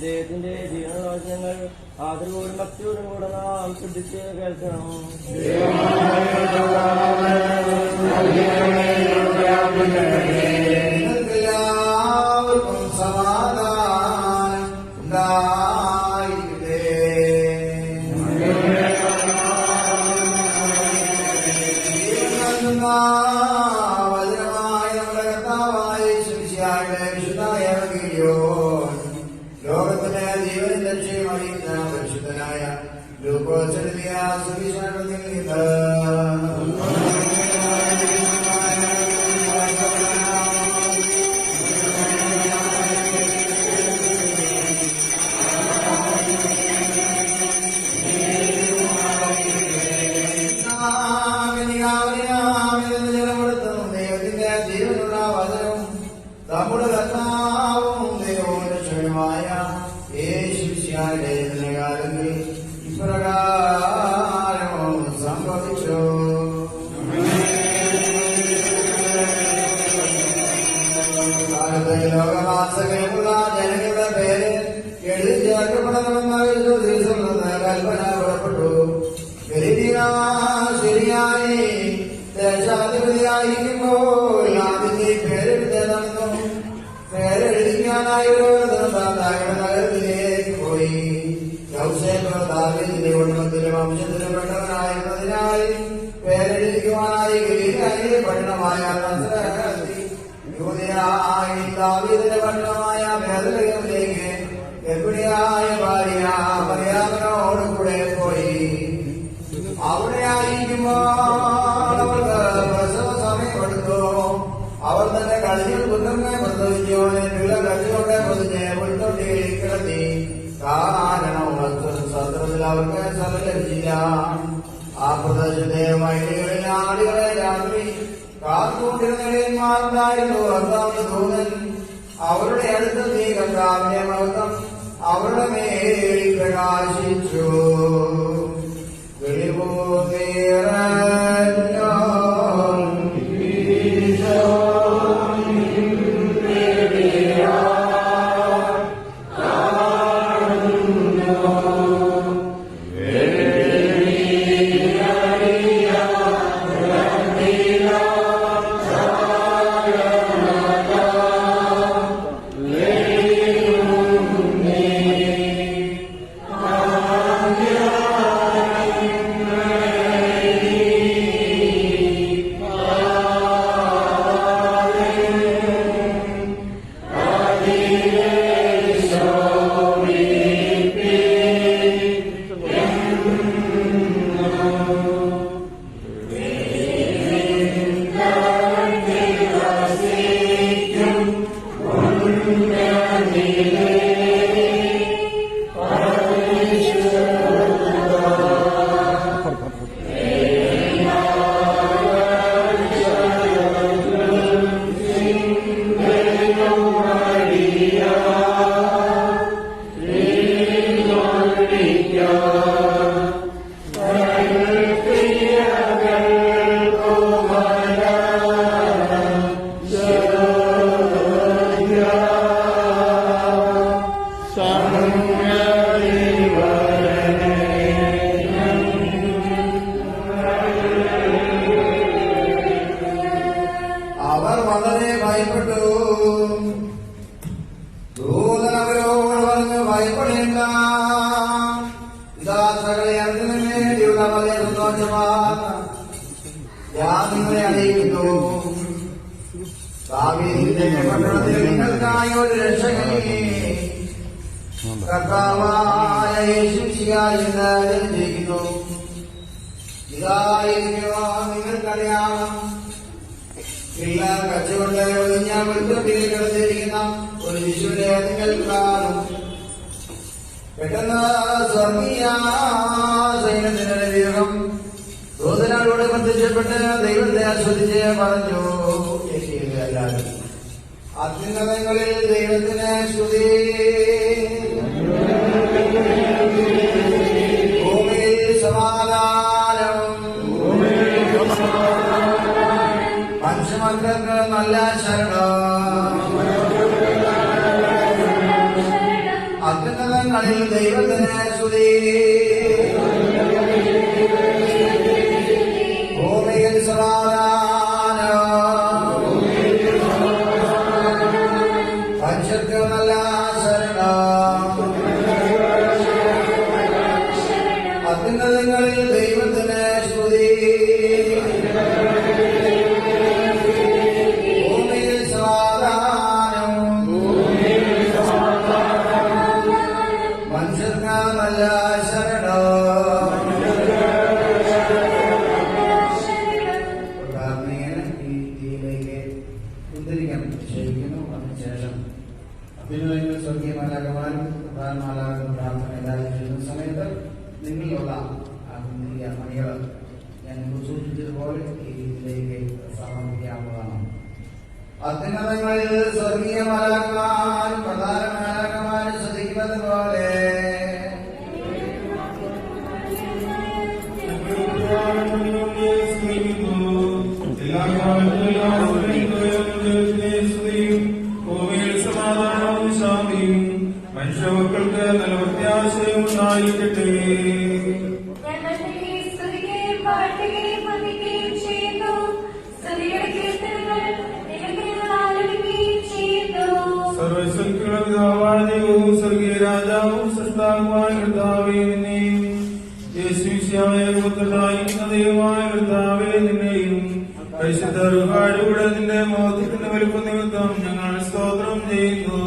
ദൈവത്തിന്റെ ജീവനവാചനങ്ങൾ ആദരവോടും ഭക്തിയോടും കൂടെ നാം ശ്രദ്ധിച്ച് കേൾക്കണം. വചനമായ നമ്മുടെ കർത്താവായ യേശുമിശിഹായുടെ വിശുദ്ധമായ ലക്ഷ്യം അറിയുന്ന പരിശുദ്ധനായ നിന്ന് ദൈവത്തിന്റെ ജീവനുള്ള വചനവും നമ്മുടെ കർത്താവും ദൈവവും രക്ഷകനുമായ യേശുശിയാരുടെ കാലങ്ങളിൽ ഇപ്രകാരം സംഭവിച്ചു. കാലത്ത് ലോകവാസകരമുള്ള ജനങ്ങളുടെ പേര് എഴുതി ചേർക്കപ്പെടണമെന്ന ഒരു ദിവസം കൽപ്പന പുറപ്പെട്ടു. ശരിയായി ദേശാധിപതിയായിരിക്കുമ്പോൾ ആദ്യത്തെ പേരെടുത്ത് നടന്നു. നസറത്തിൽ യൂതയായി ദാവീദിന്റെ പട്ടണമായ ബേദലഹേമിലേക്ക് ഗർഭിണിയായ പോയി? അവിടെ ആയിരിക്കുമ്പോൾ പ്രസവ സമയമെടുത്തു അവർ തന്നെ കളിയിൽ കുന്നമ്മെ പിള്ള കല്ലുകൊണ്ട് പൊതിഞ്ഞ് മുൻതൊട്ടിയിൽ കിടത്തി. കാരണം സത്രത്തിൽ അവർക്ക് സ്ഥലം ലഭിച്ചില്ല. ആ പ്രദേശത്തെ വൈദ്യുകളിൽ ആളുകളെ കാത്തുകൊണ്ടിരുന്നവന്മാരുണ്ടായിരുന്നു അന്താമത് ദൂതൻ. അവരുടെ അടുത്ത് നീ കർത്താവിന്റെ മഹത്വം അവരുടെ മേൽ പ്രകാശിച്ചു. ഭയപ്പെട്ടു. ദൂതനവരോട് പറഞ്ഞ് ഭയപ്പെടേണ്ട. ഒരു രക്ഷകനെ ഒരു പെട്ടെന്ന് സ്വർഗീയ സൈന്യത്തിന്റെ വിവേകം പ്രത്യക്ഷപ്പെട്ട് ദൈവത്തെ ആശ്വസിച്ച് പറഞ്ഞു. എല്ലാവരും അത്യുന്നതങ്ങളിൽ ദൈവത്തിന് ശ്രുതി ഭൂമിയിൽ നല്ല ശരണം അത്യുന്നത അത്യുന്നതങ്ങളിൽ ദൈവത്തിന് സ്തുതി. ഉദ്ധരിക്കാൻ നിശ്ചയിക്കുന്നു അതിനുശേഷം അഭിനയങ്ങൾ സ്വർഗീയ മാലാകമാരും പ്രധാന മാലാകുന്ന പ്രാർത്ഥന എല്ലാവരും ചെയ്യുന്ന സമയത്ത് നിങ്ങളിലുള്ള ആ മുന്തിരിയ മണികൾ ഞാൻ മുമ്പ് സൂചിപ്പിച്ചതുപോലെ ഈ രീതിയിലേക്ക് സമർപ്പിക്കാവുന്നതാണ് അത്യുന്നതങ്ങളിൽ സ്വർഗീയ മാലാകമാരും പ്രധാന മാലാകമാരും ശ്രദ്ധിക്കുന്നത് പോലെ മനുഷ്യമക്കൾക്ക് നല്ല പ്രത്യാശയും ഉണ്ടായിരിക്കട്ടെ. പരിശുദ്ധ ഒരുപാട് കൂടെ നിന്റെ മോഹത്തിന്റെ വലുപ്പ നിമിത്തം ഞങ്ങൾ സ്തോത്രം ചെയ്യുന്നു.